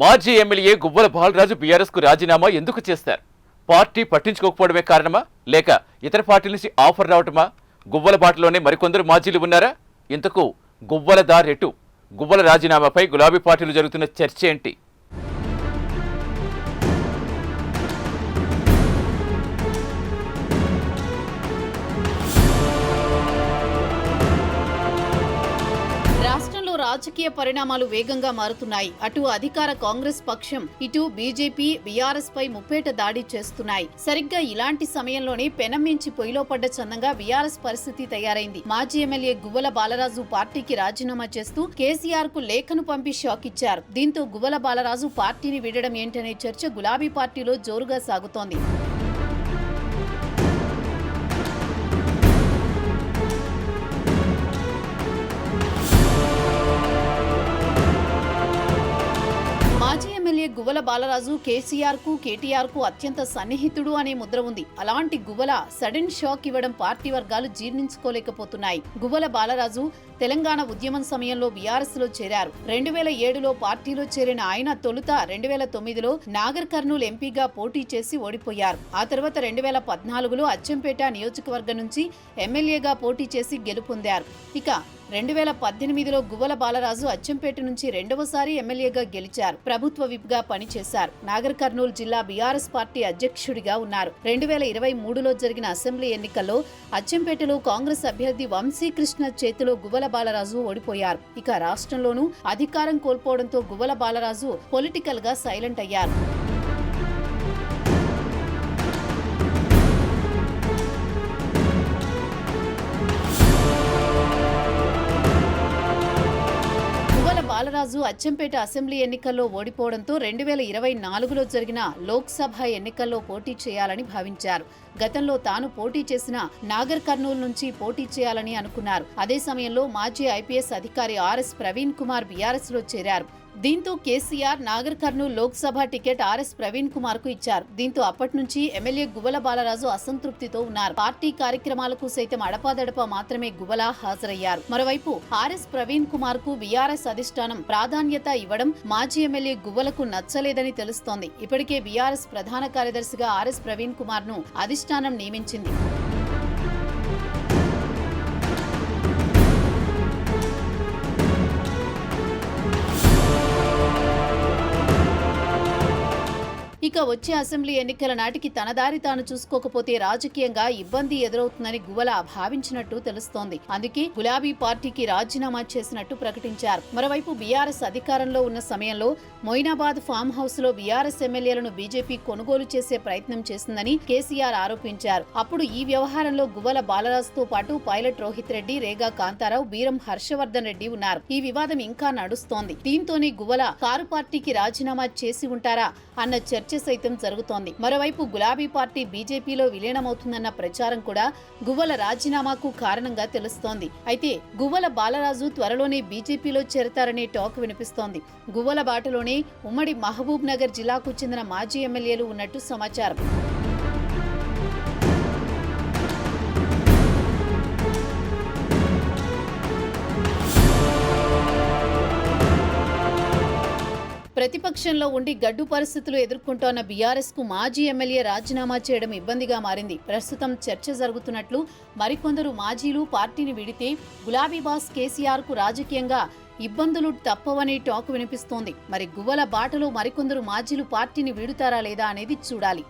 మాజీ ఎమ్మెల్యే గువ్వల బాలరాజు బీఆర్ఎస్కు రాజీనామా ఎందుకు చేస్తారు? పార్టీ పట్టించుకోకపోవడమే కారణమా? లేక ఇతర పార్టీల నుంచి ఆఫర్ రావటమా? గువ్వల బాటలోనే మరికొందరు మాజీలు ఉన్నారా? ఇంతకు గువ్వల దారెటు గువ్వల రాజీనామాపై గులాబీ పార్టీలు జరుగుతున్న చర్చ ఏంటి? రాజకీయ పరిణామాలు వేగంగా మారుతున్నాయి. అటు అధికార కాంగ్రెస్ పక్షం ఇటు బీజేపీ బీఆర్ఎస్ పై ముప్పేట దాడి చేస్తున్నాయి. సరిగ్గా ఇలాంటి సమయంలోనే పెనం మించి పొయ్యిలో పడ్డ చందంగా బీఆర్ఎస్ పరిస్థితి తయారైంది. మాజీ ఎమ్మెల్యే గువ్వల బాలరాజు పార్టీకి రాజీనామా చేస్తూ కేసీఆర్కు లేఖను పంపి షాక్ ఇచ్చారు. దీంతో గువ్వల బాలరాజు పార్టీని వీడడం ఏంటనే చర్చ గులాబీ పార్టీలో జోరుగా సాగుతోంది. గువ్వల బాలరాజు కేసీఆర్కు కేటీఆర్కు అత్యంత సన్నిహితుడు అనే ముద్ర ఉంది. అలాంటి గువ్వల సడన్ షాక్ ఇవ్వడం పార్టీ వర్గాలు జీర్ణించుకోలేకపోతున్నాయి. గువ్వల బాలరాజు తెలంగాణ ఉద్యమం సమయంలో బీఆర్ఎస్లో చేరారు. రెండు వేల ఏడులో పార్టీలో చేరిన ఆయన తొలుత రెండు వేల తొమ్మిదిలో నాగర్ కర్నూలు ఎంపీగా పోటీ చేసి ఓడిపోయారు. ఆ తర్వాత రెండు వేల పద్నాలుగులో అచ్చంపేట నియోజకవర్గం నుంచి ఎమ్మెల్యేగా పోటీ చేసి గెలుపొందారు. ఇక రెండు వేల పద్దెనిమిదిలో గువ్వల బాలరాజు అచ్చంపేట నుంచి రెండవసారి ఎమ్మెల్యేగా గెలిచారు. ప్రభుత్వ విప్గా పనిచేశారు. నాగర్ కర్నూలు జిల్లా బీఆర్ఎస్ పార్టీ అధ్యక్షుడిగా ఉన్నారు. రెండు వేల ఇరవై మూడులో జరిగిన అసెంబ్లీ ఎన్నికల్లో అచ్చంపేటలో కాంగ్రెస్ అభ్యర్థి వంశీకృష్ణ చేతిలో గువ్వల బాలరాజు ఓడిపోయారు. ఇక రాష్ట్రంలోనూ అధికారం కోల్పోవడంతో గువ్వల బాలరాజు పొలిటికల్గా సైలెంట్ అయ్యారు. గువ్వల అచ్చంపేట అసెంబ్లీ ఎన్నికల్లో ఓడిపోవడంతో రెండు వేల ఇరవై నాలుగులో జరిగిన లోక్సభ ఎన్నికల్లో పోటీ చేయాలని భావించారు. గతంలో తాను పోటీ చేసిన నాగర్ కర్నూలు నుంచి పోటీ చేయాలని అనుకున్నారు. అదే సమయంలో మాజీ ఐపీఎస్ అధికారి ఆర్ఎస్ ప్రవీణ్ కుమార్ బీఆర్ఎస్లో చేరారు. దీంతో KCR Nagarkurnool Lok Sabha ticket RS Praveen కుమార్కు ఇచ్చారు. దీంతో అప్పటి నుంచి ఎమ్మెల్యే గువ్వల బాలరాజు అసంతృప్తితో ఉన్నారు. పార్టీ కార్యక్రమాలకు సైతం అడపాదడపా మాత్రమే గువ్వల హాజరయ్యారు. మరోవైపు ఆర్ఎస్ ప్రవీణ్ కుమార్కు బీఆర్ఎస్ అధిష్టానం ప్రాధాన్యత ఇవ్వడం మాజీ ఎమ్మెల్యే గువ్వలకు నచ్చలేదని తెలుస్తోంది. ఇప్పటికే బీఆర్ఎస్ ప్రధాన కార్యదర్శిగా ఆర్ఎస్ ప్రవీణ్ కుమార్ను అధిష్టానం నియమించింది. ఇక వచ్చే అసెంబ్లీ ఎన్నికల నాటికి తన దారి తాను చూసుకోకపోతే రాజకీయంగా ఇబ్బంది ఎదురవుతుందని గువల భావించినట్టు తెలుస్తోంది. అందుకే గులాబీ పార్టీకి రాజీనామా చేసినట్టు ప్రకటించారు. మరోవైపు బీఆర్ఎస్ అధికారంలో ఉన్న సమయంలో మొయినాబాద్ ఫామ్ హౌస్లో బీఆర్ఎస్ ఎమ్మెల్యేలను బీజేపీ కొనుగోలు చేసే ప్రయత్నం చేసిందని కేసీఆర్ ఆరోపించారు. అప్పుడు ఈ వ్యవహారంలో గువ్వల బాలరాజుతో పాటు పైలట్ రోహిత్ రెడ్డి రేగా కాంతారావు బీరం హర్షవర్ధన్ రెడ్డి ఉన్నారు. ఈ వివాదం ఇంకా నడుస్తోంది. దీంతోనే గువ్వల కారు పార్టీకి రాజీనామా చేసి ఉంటారా అన్న చర్చ సైతం జరుగుతోంది. మరోవైపు గులాబీ పార్టీ బీజేపీలో విలీనమవుతుందన్న ప్రచారం కూడా గువ్వల రాజీనామాకు కారణంగా తెలుస్తోంది. అయితే గువ్వల బాలరాజు త్వరలోనే బీజేపీలో చేరతారనే టాక్ వినిపిస్తోంది. గువ్వల బాటలోనే ఉమ్మడి మహబూబ్ నగర్ జిల్లాకు చెందిన మాజీ ఎమ్మెల్యేలు ఉన్నట్టు సమాచారం. ప్రతిపక్షంలో ఉండి గడ్డు పరిస్థితులు ఎదుర్కొంటోన్న బీఆర్ఎస్కు మాజీ ఎమ్మెల్యే రాజీనామా చేయడం ఇబ్బందిగా మారింది. ప్రస్తుతం చర్చ జరుగుతున్నట్లు మరికొందరు మాజీలు పార్టీని విడితే గులాబీ బాస్ కేసీఆర్కు రాజకీయంగా ఇబ్బందులు తప్పవని టాక్ వినిపిస్తోంది. మరి గువ్వల బాటలో మరికొందరు మాజీలు పార్టీని వీడుతారా లేదా అనేది చూడాలి.